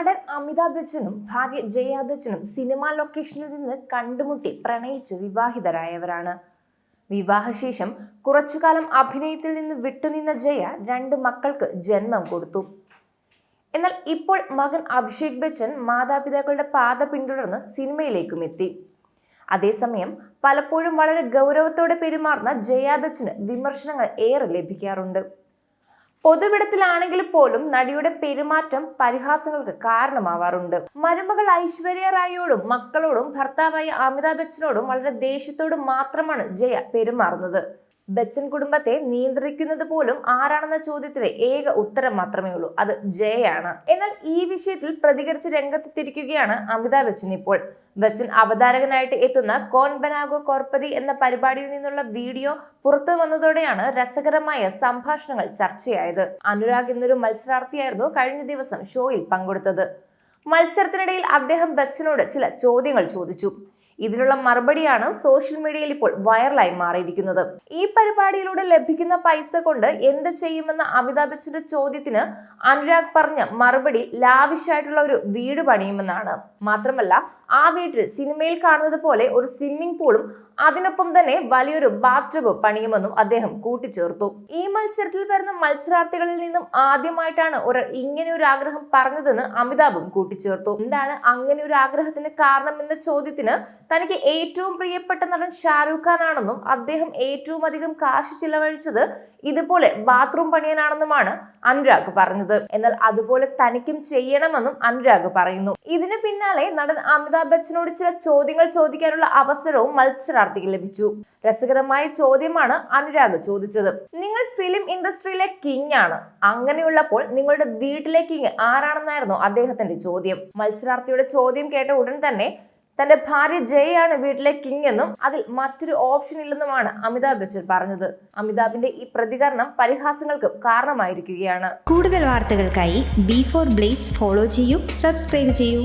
നടൻ അമിതാഭ് ബച്ചനും ഭാര്യ ജയ ബച്ചനും സിനിമാ ലൊക്കേഷനിൽ നിന്ന് കണ്ടുമുട്ടി പ്രണയിച്ച് വിവാഹിതരായവരാണ്. വിവാഹശേഷം കുറച്ചുകാലം അഭിനയത്തിൽ നിന്ന് വിട്ടുനിന്ന ജയ രണ്ട് മക്കൾക്ക് ജന്മം കൊടുത്തു. എന്നാൽ ഇപ്പോൾ മകൻ അഭിഷേക് ബച്ചൻ മാതാപിതാക്കളുടെ പാത പിന്തുടർന്ന് സിനിമയിലേക്കും എത്തി. അതേസമയം പലപ്പോഴും വളരെ ഗൗരവത്തോടെ പെരുമാറുന്ന ജയ ബച്ചന് വിമർശനങ്ങൾ ഏറെ ലഭിക്കാറുണ്ട്. പൊതുവിടത്തിലാണെങ്കിൽ പോലും നടിയുടെ പെരുമാറ്റം പരിഹാസങ്ങൾക്ക് കാരണമാവാറുണ്ട്. മരുമകൾ ഐശ്വര്യ റായിയോടും മക്കളോടും ഭർത്താവായ അമിതാഭ് ബച്ചനോടും വളരെ ദേഷ്യത്തോടും മാത്രമാണ് ജയ പെരുമാറുന്നത്. ബച്ചൻ കുടുംബത്തെ നിയന്ത്രിക്കുന്നത് പോലും ആരാണെന്ന ചോദ്യത്തിന് ഏക ഉത്തരം മാത്രമേ ഉള്ളൂ. അത് ജയാണ് എന്നാൽ ഈ വിഷയത്തിൽ പ്രതികരിച്ച് രംഗത്തെത്തിയിരിക്കുകയാണ് അമിതാഭ് ബച്ചൻ ഇപ്പോൾ. ബച്ചൻ അവതാരകനായിട്ട് എത്തുന്ന കോൻ ബനാഗോ കോർപ്പതി എന്ന പരിപാടിയിൽ നിന്നുള്ള വീഡിയോ പുറത്തു വന്നതോടെയാണ് രസകരമായ സംഭാഷണങ്ങൾ ചർച്ചയായത്. അനുരാഗ് എന്നൊരു മത്സരാർത്ഥിയായിരുന്നു കഴിഞ്ഞ ദിവസം ഷോയിൽ പങ്കെടുത്തത്. മത്സരത്തിനിടയിൽ അദ്ദേഹം ബച്ചനോട് ചില ചോദ്യങ്ങൾ ചോദിച്ചു. ഇതിനുള്ള മറുപടിയാണ് സോഷ്യൽ മീഡിയയിൽ ഇപ്പോൾ വൈറലായി മാറിയിരിക്കുന്നത്. ഈ പരിപാടിയിലൂടെ ലഭിക്കുന്ന പൈസ കൊണ്ട് എന്ത് ചെയ്യുമെന്ന അമിതാഭ് ബച്ചന്റെ ചോദ്യത്തിന് അനുരാഗ് പറഞ്ഞ മറുപടി ലാവിഷായിട്ടുള്ള ഒരു വീട് പണിയുമെന്നാണ്. മാത്രമല്ല ആ വീട്ടിൽ സിനിമയിൽ കാണുന്നത് പോലെ ഒരു സ്വിമ്മിംഗ് പൂളും അതിനൊപ്പം തന്നെ വലിയൊരു ബാത്ടബും പണിയുമെന്നും അദ്ദേഹം കൂട്ടിച്ചേർത്തു. ഈ മത്സരത്തിൽ വരുന്ന മത്സരാർത്ഥികളിൽ നിന്നും ആദ്യമായിട്ടാണ് ഒരാൾ ഇങ്ങനെ ഒരു ആഗ്രഹം പറഞ്ഞതെന്ന് അമിതാഭും കൂട്ടിച്ചേർത്തു. എന്താണ് അങ്ങനെ ഒരു ആഗ്രഹത്തിന് എന്ന ചോദ്യത്തിന് തനിക്ക് ഏറ്റവും പ്രിയപ്പെട്ട നടൻ ഷാരൂഖ് ഖാൻ ആണെന്നും അദ്ദേഹം ഏറ്റവും അധികം കാശ് ചിലവഴിച്ചത് ഇതുപോലെ ബാത്റൂം പണിയാനാണെന്നുമാണ് അനുരാഗ് പറഞ്ഞത്. എന്നാൽ അതുപോലെ തനിക്കും ചെയ്യണമെന്നും അനുരാഗ് പറയുന്നു. ഇതിന് പിന്നാലെ നടൻ അമിതാഭ് ബച്ചനോട് ചില ചോദ്യങ്ങൾ ചോദിക്കാനുള്ള അവസരവും മത്സരാർത്ഥിക്ക് ലഭിച്ചു. രസകരമായ ചോദ്യമാണ് അനുരാഗ് ചോദിച്ചത്. നിങ്ങൾ ഫിലിം ഇൻഡസ്ട്രിയിലെ കിങ് ആണ്. അങ്ങനെയുള്ളപ്പോൾ നിങ്ങളുടെ വീട്ടിലെ കിങ് ആരാണെന്നായിരുന്നു അദ്ദേഹത്തിന്റെ ചോദ്യം. മത്സരാർത്ഥിയുടെ ചോദ്യം കേട്ട ഉടൻ തന്നെ തന്റെ ഭാര്യ ജയാണ് വീട്ടിലെ കിങ് എന്നും അതിൽ മറ്റൊരു ഓപ്ഷൻ ഇല്ലെന്നുമാണ് അമിതാഭ് ബച്ചൻ പറഞ്ഞത്. അമിതാഭിന്റെ ഈ പ്രതികരണം പരിഹാസങ്ങൾക്ക് കാരണമായിരിക്കുകയാണ്. കൂടുതൽ വാർത്തകൾക്കായി ബി ഫോർ ബ്ലേസ് ഫോളോ ചെയ്യൂ സബ്സ്ക്രൈബ് ചെയ്യൂ.